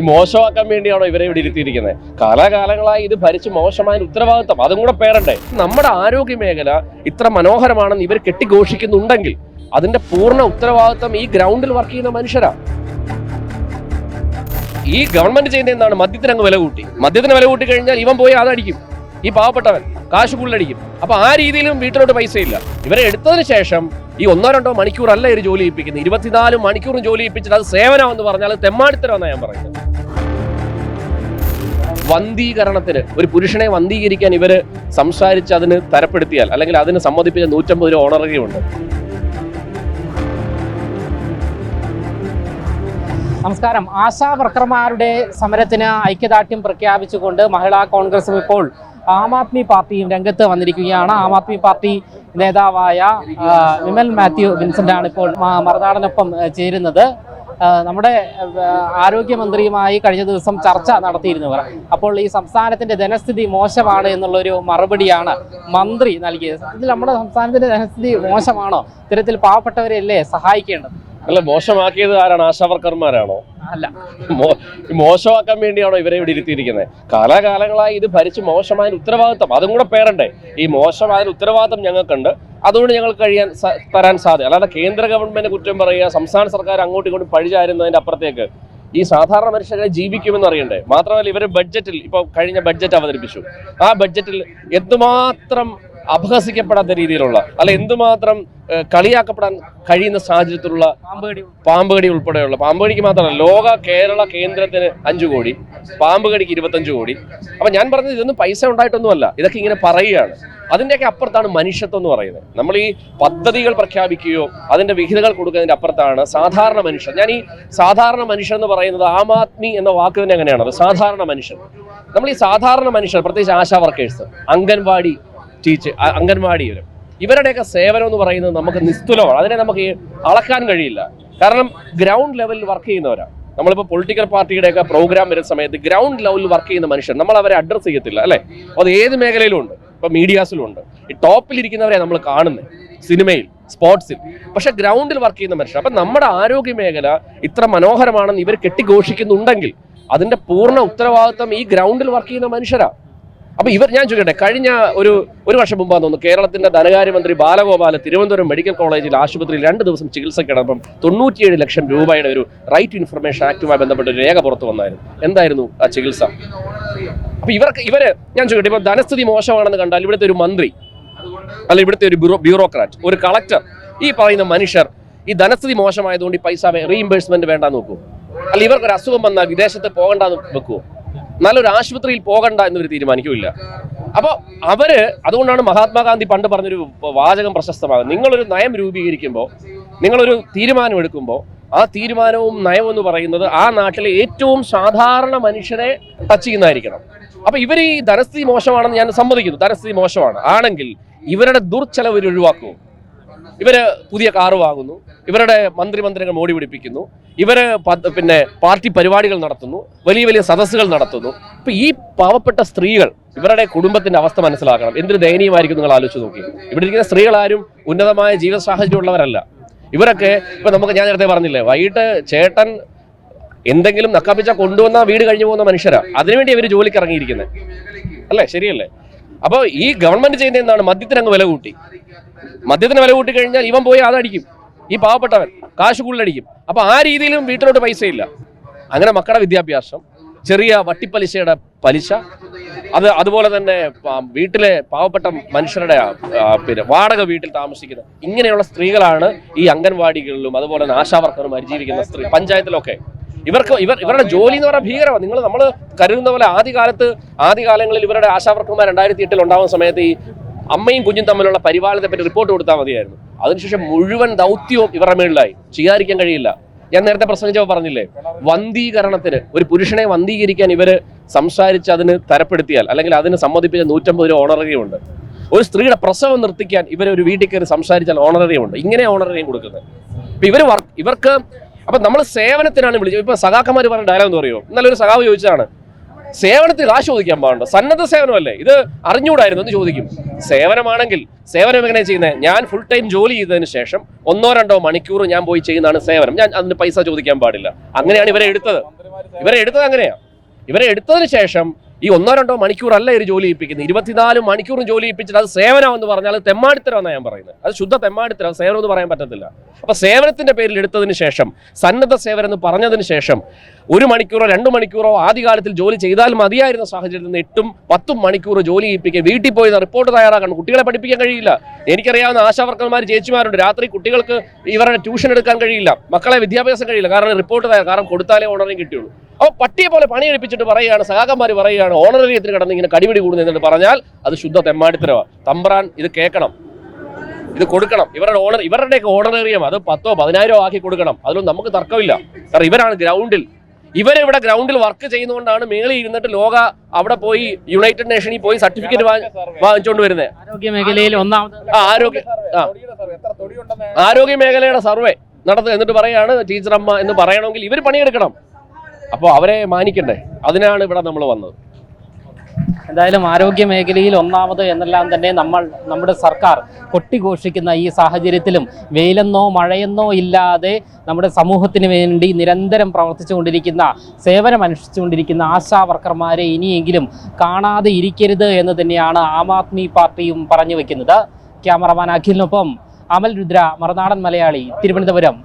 മോശമാക്കാൻ വേണ്ടിയാണോ ഇവരെ ഇവിടെ ഇരുത്തിയിരിക്കുന്നത്? കാലാകാലങ്ങളായി ഇത് ഭരിച്ച് മോശമായ ഉത്തരവാദിത്തം. അതും കൂടെ പേരണ്ടേ നമ്മുടെ ആരോഗ്യ മേഖല ഇത്ര മനോഹരമാണെന്ന് ഇവർ കെട്ടിഘോഷിക്കുന്നുണ്ടെങ്കിൽ അതിന്റെ പൂർണ ഉത്തരവാദിത്തം ഈ ഗ്രൗണ്ടിൽ വർക്ക് ചെയ്യുന്ന മനുഷ്യരാ. ഈ ഗവൺമെന്റ് ചെയ്യുന്ന എന്താണ് മദ്യത്തിന് അങ്ങ് വില കൂട്ടി. മദ്യത്തിന് വില കൂട്ടി കഴിഞ്ഞാൽ ഇവൻ പോയി അതടിക്കും. ഈ പാവപ്പെട്ടവൻ. കാശ് കൂടുതലടിക്കും അപ്പൊ ആ രീതിയിലും വീട്ടിലോട്ട് പൈസ ഇല്ല ഇവരെ എടുത്തതിന് ശേഷം ഈ ഒന്നോ രണ്ടോ മണിക്കൂറല്ല ഇവർ ജോലി ചെയ്യിപ്പിക്കുന്നത് ഇരുപത്തിനാല് മണിക്കൂറും ജോലി ചെയ്യിപ്പിച്ചിട്ട് അത് സേവനമെന്ന് പറഞ്ഞാൽ തെമ്മാടിത്തരമെന്നാണ് ഞാൻ പറയുന്നത്. വന്ധീകരണത്തിന് ഒരു പുരുഷനെ വന്ധീകരിക്കാൻ ഇവർ സംസാരിച്ച് അതിന് തരപ്പെടുത്തിയാൽ അല്ലെങ്കിൽ അതിന് സമ്മതിപ്പിച്ച നൂറ്റമ്പത് രൂപ ഓണറുകയുണ്ട് നമസ്കാരം. ആശാ വർക്കർമാരുടെ സമരത്തിന് ഐക്യദാർഢ്യം പ്രഖ്യാപിച്ചുകൊണ്ട് മഹിളാ കോൺഗ്രസും ഇപ്പോൾ ആം ആദ്മി പാർട്ടിയും രംഗത്ത് വന്നിരിക്കുകയാണ്. ആം ആദ്മി പാർട്ടി നേതാവായ വിമൽ മാത്യു വിൻസെന്റ് ആണ് ഇപ്പോൾ മറുനാടനൊപ്പം ചേരുന്നത്. നമ്മുടെ ആരോഗ്യമന്ത്രിയുമായി കഴിഞ്ഞ ദിവസം ചർച്ച നടത്തിയിരുന്നവർ അപ്പോൾ ഈ സംസ്ഥാനത്തിന്റെ ധനസ്ഥിതി മോശമാണ് എന്നുള്ളൊരു മറുപടിയാണ് മന്ത്രി നൽകിയത്. ഇതിൽ നമ്മുടെ സംസ്ഥാനത്തിന്റെ ധനസ്ഥിതി മോശമാണോ? ഇത്തരത്തിൽ പാവപ്പെട്ടവരെയല്ലേ സഹായിക്കേണ്ടത്? അല്ല മോശമാക്കിയത് ആരാണ്? ആശാവർക്കർമാരാണോ? അല്ല. മോശമാക്കാൻ വേണ്ടിയാണോ ഇവരെ ഇവിടെ ഇരുത്തിയിരിക്കുന്നത്? കാലാകാലങ്ങളായി ഇത് ഭരിച്ച് മോശമായ ഉത്തരവാദിത്തം അതും കൂടെ പേരണ്ടേ. ഈ മോശമായ ഉത്തരവാദിത്തം ഞങ്ങൾക്കുണ്ട്. അതുകൊണ്ട് ഞങ്ങൾ കഴിയാൻ തരാൻ സാധ്യത. അല്ലാതെ കേന്ദ്ര ഗവൺമെന്റ് കുറ്റം പറയുക സംസ്ഥാന സർക്കാർ അങ്ങോട്ടും ഇങ്ങോട്ടും പഴിചാരുന്നതിന്റെ അപ്പുറത്തേക്ക് ഈ സാധാരണ മനുഷ്യരെ ജീവിക്കുമെന്ന് അറിയണ്ടേ? മാത്രമല്ല ഇവർ ബഡ്ജറ്റിൽ ഇപ്പൊ കഴിഞ്ഞ ബഡ്ജറ്റ് അവതരിപ്പിച്ചു. ആ ബഡ്ജറ്റിൽ എന്തുമാത്രം അപഹസിക്കപ്പെടാത്ത രീതിയിലുള്ള അല്ല എന്തുമാത്രം കളിയാക്കപ്പെടാൻ കഴിയുന്ന സാഹചര്യത്തിലുള്ള പാമ്പുകടി. ഉൾപ്പെടെയുള്ള പാമ്പുകടിക്ക് മാത്രമല്ല ലോക കേരള കേന്ദ്രത്തിന് അഞ്ചു കോടി പാമ്പുകടിക്ക് ഇരുപത്തഞ്ച് കോടി. അപ്പൊ ഞാൻ പറഞ്ഞത് ഇതൊന്നും പൈസ ഉണ്ടായിട്ടൊന്നുമല്ല ഇതൊക്കെ ഇങ്ങനെ പറയുകയാണ്. അതിന്റെയൊക്കെ അപ്പുറത്താണ് മനുഷ്യത്വം എന്ന് പറയുന്നത്. നമ്മൾ ഈ പദ്ധതികൾ പ്രഖ്യാപിക്കുകയോ അതിന്റെ വിഹിതങ്ങൾ കൊടുക്കുന്നതിന്റെ അപ്പുറത്താണ് സാധാരണ മനുഷ്യൻ. ഞാൻ ഈ സാധാരണ മനുഷ്യൻ എന്ന് പറയുന്നത് ആം ആദ്മി എന്ന വാക്ക് തന്നെ അങ്ങനെയാണ് സാധാരണ മനുഷ്യൻ. നമ്മൾ ഈ സാധാരണ മനുഷ്യർ പ്രത്യേകിച്ച് ആശാ വർക്കേഴ്സ് അംഗൻവാടി ടീച്ചർ വരും ഇവരുടെയൊക്കെ സേവനം എന്ന് പറയുന്നത് നമുക്ക് നിസ്തുലമാണ്. അതിനെ നമുക്ക് അളക്കാൻ കഴിയില്ല. കാരണം ഗ്രൗണ്ട് ലെവലിൽ വർക്ക് ചെയ്യുന്നവരാണ് നമ്മളിപ്പോൾ പൊളിറ്റിക്കൽ പാർട്ടിയുടെയൊക്കെ പ്രോഗ്രാം വരുന്ന സമയത്ത് ഗ്രൗണ്ട് ലെവലിൽ വർക്ക് ചെയ്യുന്ന മനുഷ്യർ നമ്മൾ അവരെ അഡ്രസ്സ് ചെയ്യത്തില്ല അല്ലേ? അത് ഏത് മേഖലയിലും ഉണ്ട്. മീഡിയാസിലും ഉണ്ട്. ഈ ടോപ്പിലിരിക്കുന്നവരെ നമ്മൾ കാണുന്നത് സിനിമയിൽ സ്പോർട്സിൽ പക്ഷെ ഗ്രൗണ്ടിൽ വർക്ക് ചെയ്യുന്ന മനുഷ്യർ അപ്പം നമ്മുടെ ആരോഗ്യ മേഖല ഇത്ര മനോഹരമാണെന്ന് ഇവർ കെട്ടിഘോഷിക്കുന്നുണ്ടെങ്കിൽ അതിന്റെ പൂർണ ഉത്തരവാദിത്വം ഈ ഗ്രൗണ്ടിൽ വർക്ക് ചെയ്യുന്ന മനുഷ്യരാ. അപ്പൊ ഇവർ ഞാൻ ചോദിക്കട്ടെ കഴിഞ്ഞ ഒരു ഒരു വർഷം മുമ്പാന്ന് തോന്നുന്നു കേരളത്തിന്റെ ധനകാര്യമന്ത്രി ബാലഗോപാല തിരുവനന്തപുരം മെഡിക്കൽ കോളേജിൽ ആശുപത്രിയിൽ രണ്ട് ദിവസം ചികിത്സ കിടന്നപ്പം തൊണ്ണൂറ്റിയേഴ് ലക്ഷം രൂപയുടെ ഒരു റൈറ്റ് ഇൻഫർമേഷൻ ആക്ടുമായി ബന്ധപ്പെട്ട ഒരു രേഖ പുറത്തു വന്നായിരുന്നു. എന്തായിരുന്നു ആ ചികിത്സ? അപ്പൊ ഇവർക്ക് ഇവർ ഞാൻ ചോദിക്കട്ടെ ഇപ്പൊ ധനസ്ഥിതി മോശമാണെന്ന് കണ്ടാൽ ഇവിടുത്തെ ഒരു മന്ത്രി അല്ല ഇവിടുത്തെ ഒരു ബ്യൂറോ ബ്യൂറോക്രാറ്റ് ഒരു കളക്ടർ ഈ പറയുന്ന മനുഷ്യർ ഈ ധനസ്ഥിതി മോശമായതുകൊണ്ട് ഈ പൈസ റീഇംബേഴ്സ്മെന്റ് വേണ്ടാന്ന് നോക്കൂ അല്ല ഇവർക്ക് ഒരു അസുഖം വന്നാൽ വിദേശത്ത് പോകണ്ടെന്ന് വെക്കുവോ? നല്ലൊരു ആശുപത്രിയിൽ പോകണ്ട എന്നൊരു തീരുമാനിക്കില്ല അപ്പോൾ അവർ അതുകൊണ്ടാണ് മഹാത്മാഗാന്ധി പണ്ട് പറഞ്ഞൊരു വാചകം പ്രശസ്തമാകുന്നത്. നിങ്ങളൊരു നയം രൂപീകരിക്കുമ്പോൾ നിങ്ങളൊരു തീരുമാനം എടുക്കുമ്പോൾ ആ തീരുമാനവും നയം എന്ന് പറയുന്നത് ആ നാട്ടിലെ ഏറ്റവും സാധാരണ മനുഷ്യരെ ടച്ച് ചെയ്യുന്നതായിരിക്കണം. അപ്പൊ ഇവർ ഈ ധനസ്ഥിതി മോശമാണെന്ന് ഞാൻ സമ്മതിക്കുന്നു. ധനസ്ഥിതി മോശമാണ്. ആണെങ്കിൽ ഇവരുടെ ദുർച്ചെലവ് ഇവർ പുതിയ കാറ് വാങ്ങുന്നു. ഇവരുടെ മന്ത്രിമന്ത്രികൾ മോടി പിടിപ്പിക്കുന്നു. ഇവർ പിന്നെ പാർട്ടി പരിപാടികൾ നടത്തുന്നു. വലിയ വലിയ സദസ്സുകൾ നടത്തുന്നു. ഇപ്പം ഈ പാവപ്പെട്ട സ്ത്രീകൾ ഇവരുടെ കുടുംബത്തിന്റെ അവസ്ഥ മനസ്സിലാക്കണം. എന്തൊരു ദയനീയമായിരിക്കും നിങ്ങൾ ആലോചിച്ച് നോക്കി. ഇവിടെ ഇരിക്കുന്ന സ്ത്രീകൾ ആരും ഉന്നതമായ ജീവിത സാഹചര്യം ഉള്ളവരല്ല. ഇവരൊക്കെ ഇപ്പം നമുക്ക് ഞാൻ നേരത്തെ പറഞ്ഞില്ലേ വൈകിട്ട് ചേട്ടൻ എന്തെങ്കിലും നക്കാപ്പിച്ച കൊണ്ടുവന്ന വീട് കഴിഞ്ഞു പോകുന്ന മനുഷ്യരാ. അതിനുവേണ്ടി ഇവർ ജോലിക്ക് ഇറങ്ങിയിരിക്കുന്നത് അല്ലേ? ശരിയല്ലേ? അപ്പോൾ ഈ ഗവൺമെന്റ് ചെയ്യുന്ന എന്താണ് മദ്യത്തിനങ്ങ് വില കൂട്ടി. മദ്യത്തിന് വില കൂട്ടി കഴിഞ്ഞാൽ ഇവൻ പോയി അതടിക്കും ഈ പാവപ്പെട്ടവൻ കാശ് കൂടുതലടിക്കും. അപ്പൊ ആ രീതിയിലും വീട്ടിലോട്ട് പൈസ ഇല്ല അങ്ങനെ മക്കളുടെ വിദ്യാഭ്യാസം ചെറിയ വട്ടിപ്പലിശയുടെ പലിശ അത് അതുപോലെ തന്നെ വീട്ടിലെ പാവപ്പെട്ട മനുഷ്യരുടെ പിന്നെ വാടക വീട്ടിൽ താമസിക്കുന്ന ഇങ്ങനെയുള്ള സ്ത്രീകളാണ് ഈ അംഗൻവാടികളിലും അതുപോലെ തന്നെ ആശാവർക്കറും ജീവിക്കുന്ന സ്ത്രീ പഞ്ചായത്തിലൊക്കെ. ഇവർക്ക് ഇവർ ഇവരുടെ ജോലി എന്ന് പറഞ്ഞാൽ ഭീകരമാണ് നിങ്ങൾ നമ്മൾ കരുതുന്ന പോലെ ആദ്യകാലത്ത് ആദ്യകാലങ്ങളിൽ ഇവരുടെ ആശാവർക്കർമാർ രണ്ടായിരത്തി എട്ടിൽ ഉണ്ടാകുന്ന സമയത്ത് ഈ അമ്മയും കുഞ്ഞും തമ്മിലുള്ള പരിപാലനത്തെ പറ്റി റിപ്പോർട്ട് കൊടുത്താൽ മതിയായിരുന്നു. അതിനുശേഷം മുഴുവൻ ദൗത്യവും ഇവരുടെ മേളിലായി. ചെയ്യാതിരിക്കാൻ കഴിയില്ല. ഞാൻ നേരത്തെ പ്രസംഗിച്ചപ്പോൾ പറഞ്ഞില്ലേ വന്ധീകരണത്തിന് ഒരു പുരുഷനെ വന്ധീകരിക്കാൻ ഇവർ സംസാരിച്ച് അതിന് തരപ്പെടുത്തിയാൽ അല്ലെങ്കിൽ അതിന് സമ്മതിപ്പിച്ച നൂറ്റമ്പത് രൂപ ഓണറിയുമുണ്ട് ഒരു സ്ത്രീയുടെ പ്രസവം നിർത്തിക്കാൻ ഇവർ ഒരു വീട്ടിൽ കയറി സംസാരിച്ചാൽ ഓണറിയുമുണ്ട് ഇങ്ങനെ ഓണറിയും കൊടുക്കുന്നത്. അപ്പൊ ഇവർ ഇവർക്ക് അപ്പൊ നമ്മൾ സേവനത്തിനാണ് വിളിച്ചത്. ഇപ്പൊ സഖാക്കന്മാർ പറഞ്ഞ ഡയലോഗ് എന്ന് പറയുമോ? ഒരു സഖാവ് ചോദിച്ചതാണ് സേവനത്തിൽ കാശ് ചോദിക്കാൻ പാടുണ്ടോ? സന്നദ്ധ സേവനമല്ലേ? ഇത് അറിഞ്ഞുകൂടായിരുന്നു എന്ന് ചോദിക്കും. സേവനമാണെങ്കിൽ സേവനം എങ്ങനെ ചെയ്യുന്നത് ഞാൻ ഫുൾ ടൈം ജോലി ചെയ്തതിന് ശേഷം ഒന്നോ രണ്ടോ മണിക്കൂർ ഞാൻ പോയി ചെയ്യുന്നതാണ് സേവനം. ഞാൻ അതിന് പൈസ ചോദിക്കാൻ പാടില്ല. അങ്ങനെയാണ് ഇവരെ എടുത്തത്. ഇവരെ എടുത്തത് അങ്ങനെയാണ് ഇവരെ എടുത്തതിന് ശേഷം ഈ ഒന്നോ രണ്ടോ മണിക്കൂർ അല്ല ഇവർ ജോലി ചെയ്യിപ്പിക്കുന്നത്. ഇരുപത്തിനാല് മണിക്കൂറും ജോലി ചെയ്യിപ്പിച്ചിട്ട് അത് സേവനം എന്ന് പറഞ്ഞാൽ അത് തെമ്മാടിത്തരമെന്നാണ് ഞാൻ പറയുന്നത്. അത് ശുദ്ധ തെമ്മാടിത്തരം സേവനം എന്ന് പറയാൻ പറ്റത്തില്ല. അപ്പൊ സേവനത്തിന്റെ പേരിൽ എടുത്തതിന് ശേഷം സന്നദ്ധ സേവനം എന്ന് പറഞ്ഞതിന് ശേഷം ഒരു മണിക്കൂറോ രണ്ട് മണിക്കൂറോ ആദ്യകാലത്തിൽ ജോലി ചെയ്താൽ മതിയായിരുന്ന സാഹചര്യത്തിൽ നിന്ന് എട്ടും പത്തും മണിക്കൂർ ജോലി ചെയ്യിപ്പിക്കുക വീട്ടിൽ പോയി റിപ്പോർട്ട് തയ്യാറാക്കണം. കുട്ടികളെ പഠിപ്പിക്കാൻ കഴിയില്ല. എനിക്കറിയാവുന്ന ആശാവർക്കന്മാർ ചേച്ചിമാരുണ്ട്. രാത്രി കുട്ടികൾക്ക് ഇവരുടെ ട്യൂഷൻ എടുക്കാൻ കഴിയില്ല. മക്കളെ വിദ്യാഭ്യാസം കഴിയില്ല. കാരണം റിപ്പോർട്ട് കാരണം കൊടുത്താലേ ഓണറിങ് കിട്ടുള്ളൂ അപ്പോൾ പട്ടിയെ പോലെ പണിയെടുപ്പിച്ചിട്ട് പറയുകയാണ് സഹാക്കന്മാർ പറയുകയാണ് ഓണറേറിയത്തിന് കിടന്ന് ഇങ്ങനെ കടിപിടി കൂടുന്നു എന്നിട്ട് പറഞ്ഞാൽ അത് ശുദ്ധ തെമ്മാടിത്തരവാ. തമ്പ്രാൻ ഇത് കേൾക്കണം. ഇത് കൊടുക്കണം. ഇവരുടെ ഓണർ ഇവരുടെയൊക്കെ ഓണറേറിയം അത് പത്തോ പതിനായിരോ ആക്കി കൊടുക്കണം. അതിലൊന്നും നമുക്ക് തർക്കമില്ല. കാരണം ഇവരാണ് ഗ്രൗണ്ടിൽ. ഇവരിവിടെ ഗ്രൗണ്ടിൽ വർക്ക് ചെയ്യുന്നതുകൊണ്ടാണ് മേളിൽ ഇരുന്നിട്ട് ലോക അവിടെ പോയി യുണൈറ്റഡ് നേഷനിൽ പോയി സർട്ടിഫിക്കറ്റ് വാങ്ങിച്ചുകൊണ്ട് വരുന്നത് ആരോഗ്യ മേഖലയിൽ ഒന്നാമത് ആരോഗ്യ ആരോഗ്യ മേഖലയുടെ സർവേ നടത്തുക എന്നിട്ട് പറയാണ് ടീച്ചറമ്മ എന്ന് പറയണമെങ്കിൽ ഇവർ പണിയെടുക്കണം. അപ്പോൾ അവരെ മാനിക്കണ്ടേ? അതിനാണ് ഇവിടെ നമ്മൾ വന്നത്. എന്തായാലും ആരോഗ്യ മേഖലയിൽ ഒന്നാമത് എന്നെല്ലാം തന്നെ നമ്മൾ നമ്മുടെ സർക്കാർ കൊട്ടിഘോഷിക്കുന്ന ഈ സാഹചര്യത്തിലും വെയിലെന്നോ മഴയെന്നോ ഇല്ലാതെ നമ്മുടെ സമൂഹത്തിന് വേണ്ടി നിരന്തരം പ്രവർത്തിച്ചുകൊണ്ടിരിക്കുന്ന സേവനം അനുഷ്ഠിച്ചുകൊണ്ടിരിക്കുന്ന ആശാ വർക്കർമാരെ ഇനിയെങ്കിലും കാണാതെ ഇരിക്കരുത് എന്ന് തന്നെയാണ് ആം ആദ്മി പാർട്ടിയും പറഞ്ഞു വെക്കുന്നത്. ക്യാമറമാൻ അഖിലിനൊപ്പം അമൽ രുദ്ര മറുനാടൻ മലയാളി തിരുവനന്തപുരം.